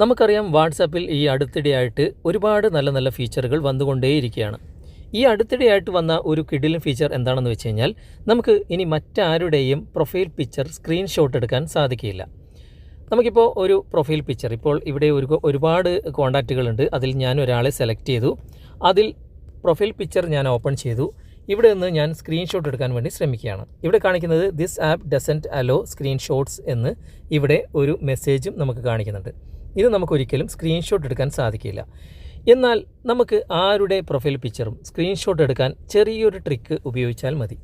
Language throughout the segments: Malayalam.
നമുക്കറിയാം വാട്സാപ്പിൽ ഈ അടുത്തിടെയായിട്ട് ഒരുപാട് നല്ല നല്ല ഫീച്ചറുകൾ വന്നുകൊണ്ടേയിരിക്കുകയാണ്. ഈ അടുത്തിടെയായിട്ട് വന്ന ഒരു കിഡിലും ഫീച്ചർ എന്താണെന്ന് വെച്ച് കഴിഞ്ഞാൽ നമുക്ക് ഇനി മറ്റാരുടെയും പ്രൊഫൈൽ പിക്ചർ സ്ക്രീൻഷോട്ട് എടുക്കാൻ സാധിക്കില്ല. നമുക്കിപ്പോൾ ഒരു പ്രൊഫൈൽ പിക്ചർ ഇപ്പോൾ ഇവിടെ ഒരു ഒരുപാട് കോണ്ടാക്റ്റുകളുണ്ട്. അതിൽ ഞാൻ ഒരാളെ സെലക്ട് ചെയ്തു. അതിൽ പ്രൊഫൈൽ പിക്ചർ ഞാൻ ഓപ്പൺ ചെയ്തു. ഇവിടെ നിന്ന് ഞാൻ സ്ക്രീൻഷോട്ട് എടുക്കാൻ വേണ്ടി ശ്രമിക്കുകയാണ്. ഇവിടെ കാണിക്കുന്നത് this app doesn't allow screenshots എന്ന് ഇവിടെ ഒരു മെസ്സേജും നമുക്ക് കാണിക്കുന്നുണ്ട്. ഇത് നമുക്കൊരിക്കലും സ്ക്രീൻഷോട്ട് എടുക്കാൻ സാധിക്കില്ല. എന്നാൽ നമുക്ക് ആരുടെ പ്രൊഫൈൽ പിക്ചറും സ്ക്രീൻഷോട്ട് എടുക്കാൻ ചെറിയൊരു ട്രിക്ക് ഉപയോഗിച്ചാൽ മതി.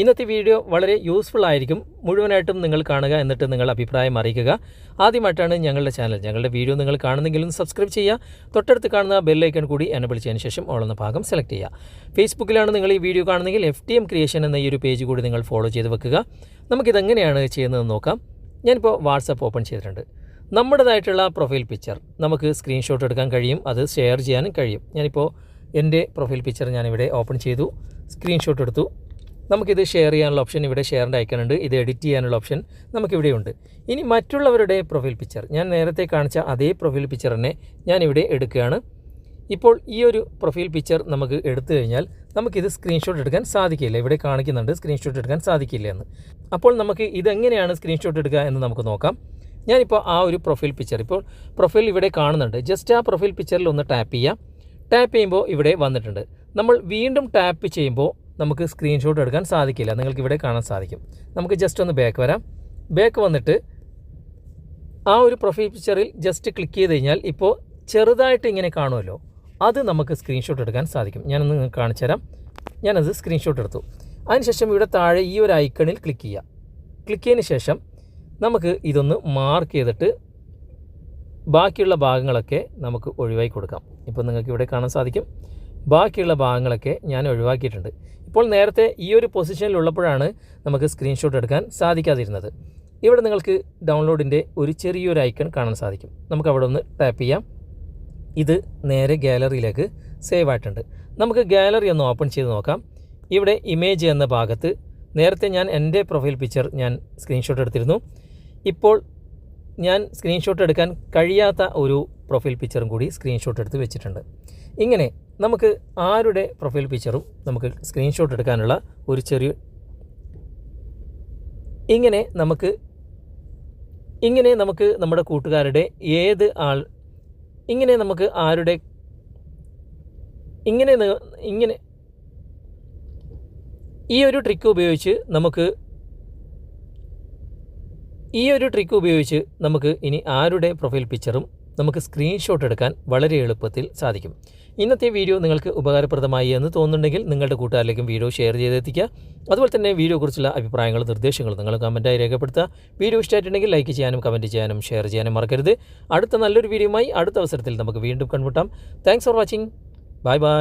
ഇന്നത്തെ വീഡിയോ വളരെ യൂസ്ഫുൾ ആയിരിക്കും. മുഴുവനായിട്ടും നിങ്ങൾ കാണുക എന്നിട്ട് നിങ്ങൾ അഭിപ്രായം അറിയിക്കുക. ആദ്യമായിട്ടാണ് ഞങ്ങളുടെ ചാനൽ ഞങ്ങളുടെ വീഡിയോ നിങ്ങൾ കാണുന്നെങ്കിലും സബ്സ്ക്രൈബ് ചെയ്യുക. തൊട്ടടുത്ത് കാണുന്ന ബെല്ലൈക്കൺ കൂടി എനബിൾ ചെയ്യുന്ന ശേഷം ഓളുന്ന ഭാഗം സെലക്ട് ചെയ്യുക. ഫേസ്ബുക്കിലാണ് നിങ്ങൾ ഈ വീഡിയോ കാണുന്നെങ്കിൽ എഫ് ടി എം ക്രിയേഷൻ എന്ന ഈ ഒരു പേജ് കൂടി നിങ്ങൾ ഫോളോ ചെയ്ത് വെക്കുക. നമുക്കിതെങ്ങനെയാണ് ചെയ്യുന്നതെന്ന് നോക്കാം. ഞാനിപ്പോൾ വാട്സപ്പ് ഓപ്പൺ ചെയ്തിട്ടുണ്ട്. നമ്മുടേതായിട്ടുള്ള പ്രൊഫൈൽ പിക്ചർ നമുക്ക് സ്ക്രീൻഷോട്ട് എടുക്കാൻ കഴിയും അത് ഷെയർ ചെയ്യാനും കഴിയും. ഞാനിപ്പോൾ എന്റെ പ്രൊഫൈൽ പിക്ചർ ഞാനിവിടെ ഓപ്പൺ ചെയ്തു സ്ക്രീൻഷോട്ട് എടുത്തു. നമുക്കിത് ഷെയർ ചെയ്യാനുള്ള ഓപ്ഷൻ ഇവിടെ ഷെയറിന്റെ ഐക്കണുണ്ട് ഇത് എഡിറ്റ് ചെയ്യാനുള്ള ഓപ്ഷൻ നമുക്കിവിടെയുണ്ട് ഇനി മറ്റുള്ളവരുടെ പ്രൊഫൈൽ പിക്ചർ ഞാൻ നേരത്തെ കാണിച്ച അതേ പ്രൊഫൈൽ പിക്ചർ തന്നെ ഞാനിവിടെ എടുക്കുകയാണ്. ഇപ്പോൾ ഈ ഒരു പ്രൊഫൈൽ പിക്ചർ നമുക്ക് എടുത്തു കഴിഞ്ഞാൽ നമുക്കിത് സ്ക്രീൻഷോട്ട് എടുക്കാൻ സാധിക്കില്ല. ഇവിടെ കാണിക്കുന്നുണ്ട് സ്ക്രീൻഷോട്ട് എടുക്കാൻ സാധിക്കില്ല എന്ന്. അപ്പോൾ നമുക്ക് ഇതെങ്ങനെയാണ് സ്ക്രീൻഷോട്ട് എടുക്കുക എന്ന് നമുക്ക് നോക്കാം. ഞാനിപ്പോൾ ആ ഒരു പ്രൊഫൈൽ പിക്ചർ ഇപ്പോൾ പ്രൊഫൈൽ ഇവിടെ കാണുന്നുണ്ട്. ജസ്റ്റ് ആ പ്രൊഫൈൽ പിക്ചറിൽ ഒന്ന് ടാപ്പ് ചെയ്യാം. ടാപ്പ് ചെയ്യുമ്പോൾ ഇവിടെ വന്നിട്ടുണ്ട്. നമ്മൾ വീണ്ടും ടാപ്പ് ചെയ്യുമ്പോൾ നമുക്ക് സ്ക്രീൻഷോട്ട് എടുക്കാൻ സാധിക്കില്ല. നിങ്ങൾക്ക് ഇവിടെ കാണാൻ സാധിക്കും. നമുക്ക് ജസ്റ്റ് ഒന്ന് ബാക്ക് വരാം. ബാക്ക് വന്നിട്ട് ആ ഒരു പ്രൊഫൈൽ പിക്ചറിൽ ജസ്റ്റ് ക്ലിക്ക് ചെയ്ത് കഴിഞ്ഞാൽ ഇപ്പോൾ ചെറുതായിട്ട് ഇങ്ങനെ കാണുമല്ലോ. അത് നമുക്ക് സ്ക്രീൻഷോട്ട് എടുക്കാൻ സാധിക്കും. ഞാനൊന്ന് നിങ്ങൾക്ക് കാണിച്ചു തരാം. ഞാനത് സ്ക്രീൻഷോട്ട് എടുത്തു. അതിനുശേഷം ഇവിടെ താഴെ ഈ ഒരു ഐക്കണിൽ ക്ലിക്ക് ചെയ്യുക ക്ലിക്ക് ചെയ്തതിന് ശേഷം നമുക്ക് ഇതൊന്ന് മാർക്ക് ചെയ്തിട്ട് ബാക്കിയുള്ള ഭാഗങ്ങളൊക്കെ നമുക്ക് ഒഴിവാക്കി കൊടുക്കാം. ഇപ്പോൾ നിങ്ങൾക്ക് ഇവിടെ കാണാൻ സാധിക്കും. ബാക്കിയുള്ള ഭാഗങ്ങളൊക്കെ ഞാൻ ഒഴിവാക്കിയിട്ടുണ്ട്. ഇപ്പോൾ നേരത്തെ ഈ ഒരു പൊസിഷനിലുള്ളപ്പോഴാണ് നമുക്ക് സ്ക്രീൻഷോട്ട് എടുക്കാൻ സാധിക്കാതിരുന്നത്. ഇവിടെ നിങ്ങൾക്ക് ഡൗൺലോഡിന്റെ ഒരു ചെറിയൊരു ഐക്കൺ കാണാൻ സാധിക്കും. നമുക്ക് അവിടെ ഒന്ന് ടാപ്പ് ചെയ്യാം. ഇത് നേരെ ഗാലറിയിലേക്ക് സേവ് ആയിട്ടുണ്ട്. നമുക്ക് ഗാലറി ഒന്ന് ഓപ്പൺ ചെയ്ത് നോക്കാം. ഇവിടെ ഇമേജ് എന്ന ഭാഗത്ത് നേരത്തെ ഞാൻ എന്റെ പ്രൊഫൈൽ പിക്ചർ ഞാൻ സ്ക്രീൻഷോട്ട് എടുത്തിരുന്നു. ഇപ്പോൾ ഞാൻ സ്ക്രീൻഷോട്ട് എടുക്കാൻ കഴിയാത്ത ഒരു പ്രൊഫൈൽ പിക്ചറും കൂടി സ്ക്രീൻഷോട്ട് എടുത്ത് വെച്ചിട്ടുണ്ട്. ഇങ്ങനെ നമുക്ക് ആരുടെ പ്രൊഫൈൽ പിക്ചറും നമുക്ക് സ്ക്രീൻഷോട്ട് എടുക്കാനുള്ള ഒരു ചെറിയ ഇങ്ങനെ നമുക്ക് ഇങ്ങനെ നമുക്ക് നമ്മുടെ കൂട്ടുകാരുടെ ഏത് ആൾ ഇങ്ങനെ നമുക്ക് ആരുടെ ഇങ്ങനെ ഇങ്ങനെ ഈ ഒരു ട്രിക്ക് ഉപയോഗിച്ച് നമുക്ക് ഈ ഒരു ട്രിക്ക് ഉപയോഗിച്ച് നമുക്ക് ഇനി ആരുടെ പ്രൊഫൈൽ പിക്ചറും നമുക്ക് സ്ക്രീൻഷോട്ട് എടുക്കാൻ വളരെ എളുപ്പത്തിൽ സാധിക്കും. ഇന്നത്തെ വീഡിയോ നിങ്ങൾക്ക് ഉപകാരപ്രദമായി എന്ന് തോന്നുന്നുണ്ടെങ്കിൽ നിങ്ങളുടെ കൂട്ടുകാരിലേക്കും വീഡിയോ ഷെയർ ചെയ്തെത്തിക്കുക. അതുപോലെ തന്നെ വീഡിയോയെക്കുറിച്ചുള്ള അഭിപ്രായങ്ങളും നിർദ്ദേശങ്ങളും നിങ്ങൾ കമന്റായി രേഖപ്പെടുത്തുക. വീഡിയോ ഇഷ്ടമായിട്ടുണ്ടെങ്കിൽ ലൈക്ക് ചെയ്യാനും കമന്റ് ചെയ്യാനും ഷെയർ ചെയ്യാനും മറക്കരുത്. അടുത്ത നല്ലൊരു വീഡിയോയുമായി അടുത്ത അവസരത്തിൽ നമുക്ക് വീണ്ടും കണ്ടുമുട്ടാം. Thanks for watching bye bye